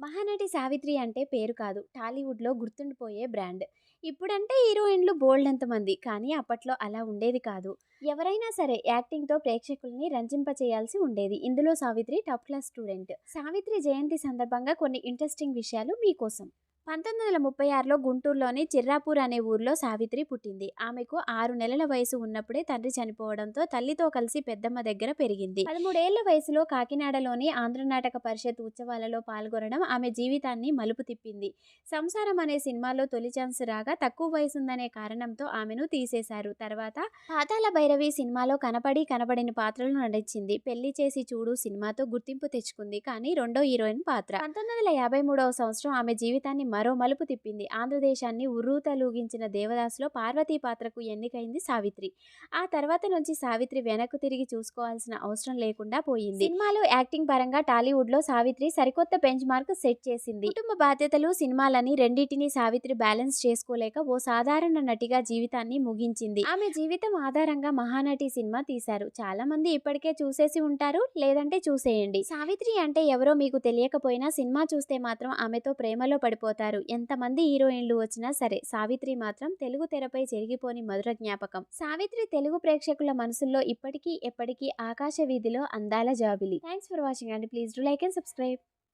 మహానటి సావిత్రి అంటే పేరు కాదు. టాలీవుడ్లో గుర్తుండిపోయే బ్రాండ్. ఇప్పుడంటే హీరోయిన్లు బోల్డ్ మంది కానీ అప్పట్లో అలా ఉండేది కాదు. ఎవరైనా సరే యాక్టింగ్తో ప్రేక్షకుల్ని రంజింపచేయాల్సి ఉండేది. ఇందులో Savitri top class student. Savitri జయంతి సందర్భంగా కొన్ని ఇంట్రెస్టింగ్ విషయాలు మీకోసం. పంతొమ్మిది వందల ముప్పై ఆరులో గుంటూరులోని చిర్రాపూర్ అనే ఊర్లో సావిత్రి పుట్టింది. ఆమెకు ఆరు నెలల వయసు ఉన్నప్పుడే తండ్రి చనిపోవడంతో తల్లితో కలిసి పెద్దమ్మ దగ్గర పెరిగింది. పదమూడేళ్ళ వయసులో కాకినాడలోని ఆంధ్రనాటక పరిషత్ ఉత్సవాలలో పాల్గొనడం ఆమె జీవితాన్ని మలుపు తిప్పింది. సంసారం అనే సినిమాలో తొలి ఛాన్స్ రాగా తక్కువ వయసుందనే కారణంతో ఆమెను తీసేశారు. తర్వాత పాతాల భైరవి సినిమాలో కనపడి కనపడిన పాత్రలు నటించింది. పెళ్ళి చేసి చూడు సినిమాతో గుర్తింపు తెచ్చుకుంది. కానీ రెండో హీరోయిన్ పాత్ర. పంతొమ్మిది వందల యాభై మూడవ సంవత్సరం ఆమె జీవితాన్ని మరో మలుపు తిప్పింది. ఆంధ్రదేశాన్ని ఉర్రూతలూగించిన దేవదాసులో పార్వతీ పాత్రకు ఎన్నికైంది సావిత్రి. ఆ తర్వాత నుంచి సావిత్రి వెనక్కు తిరిగి చూసుకోవాల్సిన అవసరం లేకుండా పోయింది. సినిమాలో యాక్టింగ్ పరంగా టాలీవుడ్లో సావిత్రి సరికొత్త బెంచ్ మార్క్ సెట్ చేసింది. కుటుంబ బాధ్యతలు సినిమాలని రెండింటిని సావిత్రి బ్యాలెన్స్ చేసుకోలేక ఓ సాధారణ నటిగా జీవితాన్ని ముగించింది. ఆమె జీవితం ఆధారంగా మహానటి సినిమా తీశారు. చాలా మంది ఇప్పటికే చూసేసి ఉంటారు లేదంటే చూసేయండి. సావిత్రి అంటే ఎవరో మీకు తెలియకపోయినా సినిమా చూస్తే మాత్రం ఆమెతో ప్రేమలో పడిపోతారు. ఎంతమంది హీరోయిన్లు వచ్చినా సరే సావిత్రి మాత్రం తెలుగు తెరపై జరిగిపోని మధుర జ్ఞాపకం. సావిత్రి తెలుగు ప్రేక్షకుల మనసుల్లో ఇప్పటికీ ఎప్పటికీ ఆకాశ వీధిలో అందాల జాబిలి. Thanks for watching and please do like and subscribe.